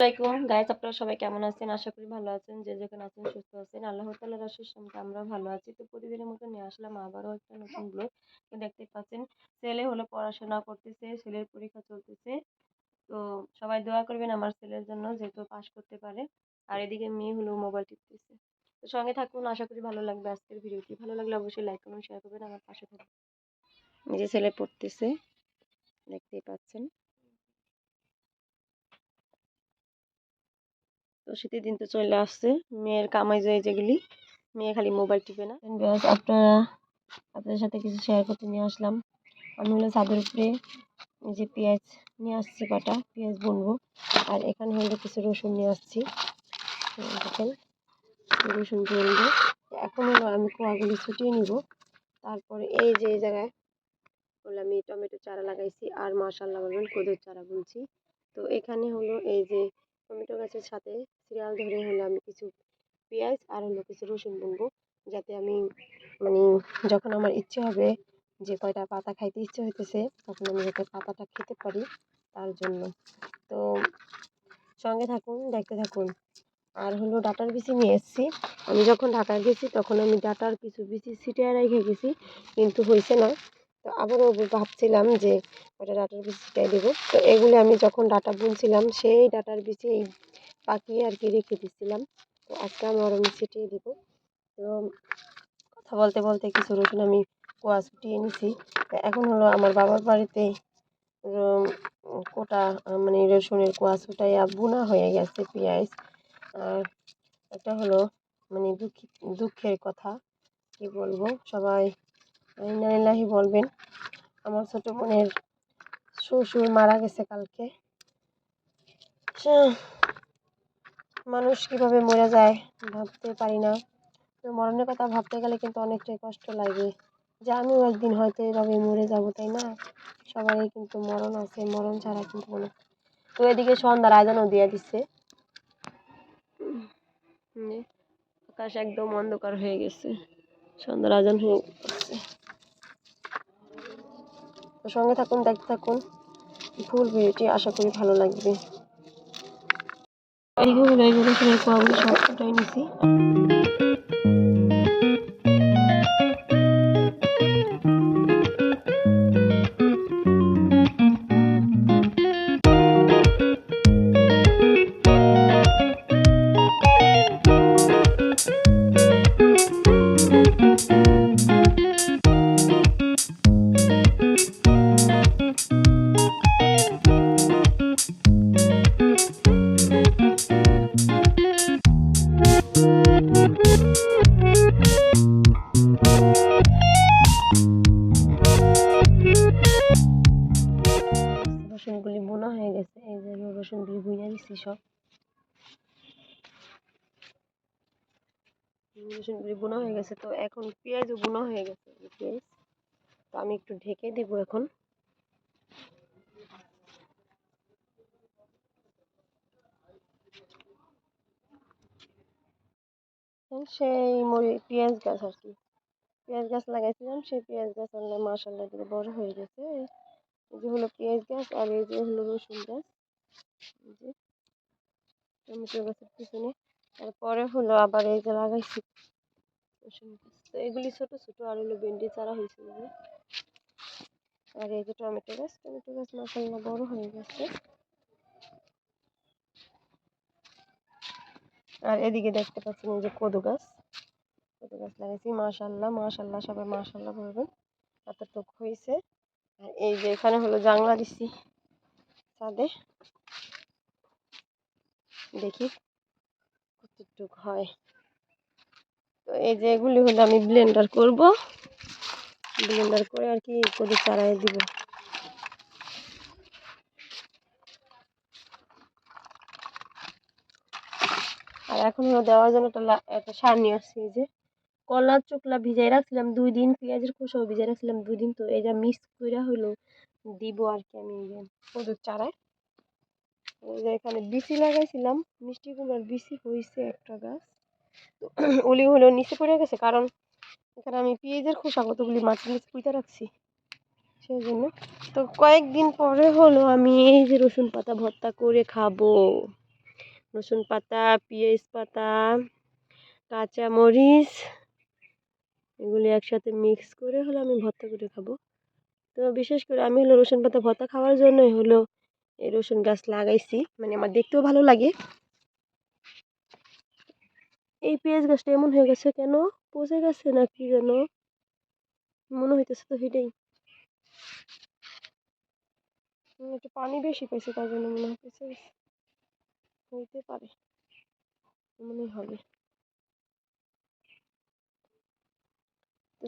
আসসালামাইকুম গাইস আপনারা সবাই কেমন আছেন? আশা করি ভালো আছেন। যে যেখানে আছেন সুস্থ আছেন। আল্লাহ ভালো আছি। তো প্রতিদিনের মতো নিয়ে আসলাম আবারও একটা নতুন ব্লগ তো দেখতে পাচ্ছেন ছেলে হলো পড়াশোনা করতেছে ছেলের পরীক্ষা চলতেছে। তো সবাই দোয়া করবেন আমার ছেলের জন্য যেহেতু পাশ করতে পারে। আর এদিকে মেয়ে হলো মোবাইল টিপতেছে। তো সঙ্গে থাকুন আশা করি ভালো লাগবে আজকের ভিডিওটি। ভালো লাগলে অবশ্যই লাইক করুন শেয়ার করবেন। আমার পাশে থাকুন। নিজে ছেলে পড়তেছে দেখতেই পাচ্ছেন। তো শীতের দিন তো চলে আসছে। মেয়ের কামাই যায় যেগুলি। মেয়ে খালি মোবাইল টিপে না। আপনারা, আপনাদের সাথে কিছু শেয়ার করতে নিয়ে আসলাম। আমি হলো ছাদের উপরে যে পেঁয়াজ নিয়ে আসছি কাটা পেঁয়াজ বুনবো। আর এখানে হলো কিছু রসুন নিয়ে আসছি। দেখেন, রসুন বুনবো এখন হলো আমি কোয়াগুলি ছুটিয়ে নিব। তারপরে এই যে এই জায়গায় হলো আমি টমেটো চারা লাগাইছি। আর মাশাল্লাহ বলবেন কদুর চারা বুনছি। তো এখানে হলো এই যে টমেটো গাছের সাথে সিরিয়াল ধরে হলো আমি কিছু পেঁয়াজ আর হলো কিছু রসুন বুনবো যাতে আমি মানে যখন আমার ইচ্ছে হবে যে কয়টা পাতা খাইতে ইচ্ছে হইতেছে, তখন আমি যাতে পাতাটা খেতে পারি তার জন্য। তো সঙ্গে থাকুন, দেখতে থাকুন। আর হলো ডাটার বিচি নিয়ে এসেছি। আমি যখন ঢাকায় গেছি, তখন আমি ডাটার কিছু বিচি ছিটিয়ে রেখে গেছি, কিন্তু হয়েছে না। তো আবারও ভাবছিলাম যে ওটা ডাটার বিচি ছিটাই দেবো। তো এগুলি আমি যখন ডাটা বুনছিলাম, সেই ডাটার বিচি এই পাকিয়ে আর কি রেখে দিচ্ছিলাম তো আজকে আমি আরও ছিটিয়ে দেবো। তো কথা বলতে বলতে কিছু রসুন আমি কোয়া ছুটিয়ে নিছি। তো এখন হলো আমার বাবার বাড়িতে কোটা মানে রসুনের কোয়া ছুটাইয়া বোনা হয়ে গেছে পেঁয়াজ। আর এটা হলো মানে দুঃখী, দুঃখের কথা, কি বলব? সবাই ইন্নালিল্লাহি বলবেন। আমার ছোট বোনের শ্বশুর মারা গেছে কালকে। মানুষ কীভাবে মরে যায় ভাবতে পারি না। মরণের কথা ভাবতে গেলে কিন্তু অনেকটাই কষ্ট লাগে। যে আমিও একদিন হয়তো এভাবে মরে যাব, তাই না? সবারই কিন্তু মরণ আছে, মরণ ছাড়া কিন্তু কোনো তো এদিকে সন্ধ্যার আয়োজনও দিয়ে দিচ্ছে আকাশ একদম অন্ধকার হয়ে গেছে। সন্ধ্যার আয়োজন হয়ে গেছে। সঙ্গে থাকুন, দেখতে থাকুন। ফুল ভিডিওটি আশা করি ভালো লাগবে। এদিকে হলো এগুলো সব ফুটাই নিছি। এই যে রসুনগুলি বুনে দিচ্ছি সব রসুনগুলি বোনা হয়ে গেছে, তো এখন পেঁয়াজও বোনা হয়ে গেছে পেঁয়াজ। তো আমি একটু ঢেকে দেবো এখন। সেই মরি পেঁয়াজ গাছ আর কি। পেঁয়াজ গাছ লাগাইছিলাম, সেই পেঁয়াজ গাছ আল্লাহ মাশাল্লাহ দিকে বড় হয়ে গেছে। এই যে হলো পেঁয়াজ গাছ আর এই যে হলো রসুন গাছ। টমেটো গাছের পিছনে। তারপরে হলো আবার এই যে লাগাইছি তো এগুলি ছোট ছোট আর হলো ভেন্ডি চারা হয়েছে আর এই যে টমেটো গাছ টমেটো গাছ মাশাল্লাহ বড় হয়ে গেছে। আর এদিকে দেখতে পাচ্ছেন এই যে কদু গাছ। কদু গাছ লাগাইছি মাশাল্লাহ মাশাল্লাহ সবাই মাশাল্লাহ বলবেন। এতটুকু হয়েছে। আর এই যে এখানে হলো জানলা দিছি ছাদে। দেখি কতটুক হয়। তো এই যে এগুলি হলো আমি ব্লেন্ডার করব। ব্লেন্ডার করে আর কি কদু চারাই দিব। আর এখন হলো দেওয়ার জন্য একটা একটা সার নিয়ে আসছি যে। কলা চোখলা ভিজাই রাখছিলাম দুই দিন, পেঁয়াজের খোসাও ভিজাই রাখছিলাম দুই দিন। তো এটা মিক্স করে হলো দিব আর কি আমি কদুর চারায় যে এখানে বিচি লাগাইছিলাম, মিষ্টি কুমড়ার বিচি হয়েছে একটা গাছ। তো ওলি হলো নিচে পড়ে গেছে, কারণ এখানে আমি পেঁয়াজের খোসা কতগুলি মাটির নিচে পুঁতে রাখছি সেই জন্য তো কয়েকদিন পরে হলো আমি এই যে রসুন পাতা ভর্তা করে খাব। রসুন পাতা, পেঁয়াজ পাতা কাঁচা মরিচ এগুলি একসাথে মিক্স করে হলো আমি ভর্তা করে খাব। তো বিশেষ করে আমি হলো রসুন পাতা ভর্তা খাওয়ার জন্যই হলো এই রসুন গাছ লাগাইছি মানে আমার দেখতেও ভালো লাগে। এই পেঁয়াজ গাছটা এমন হয়ে গেছে কেন? পচে গেছে না কি যেন? মনে হইতেছে তো সেটাই একটু পানি বেশি পাইছে, তার জন্য মনে হইতেছে হইতে পারে। মনে হবে।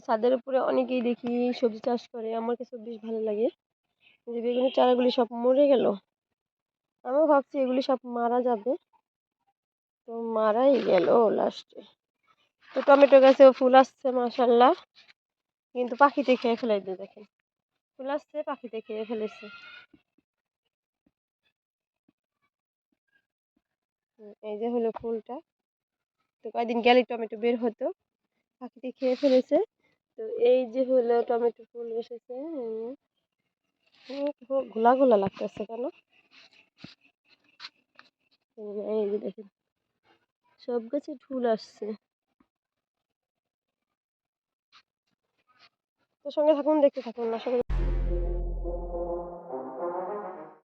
ছাদের উপরে অনেকেই দেখি সবজি চাষ করে, আমার কাছে বেশ ভালো লাগে। যে বেগুনের চারাগুলি সব মরে গেল। আমিও ভাবছি এগুলি সব মারা যাবে। তো মারাই গেল লাস্টে তো টমেটো গাছেও ফুল আসছে মাসাল্লাহ কিন্তু পাখিতে খেয়ে ফেলাইছে, দেখেন। ফুল আসছে, পাখিতে খেয়ে ফেলেছে। এই যে হলো ফুলটা। তো কয়দিন গেলে টমেটো বের হতো। পাখিতে খেয়ে ফেলেছে। তো এই যে হলো টমেটো ফুল এসেছে ঘোলা ঘোলা লাগতেছে কেন? এই দেখেন, সব গাছে ঢুল আসছে। তো সঙ্গে থাকুন, দেখতে থাকুন, আশা করি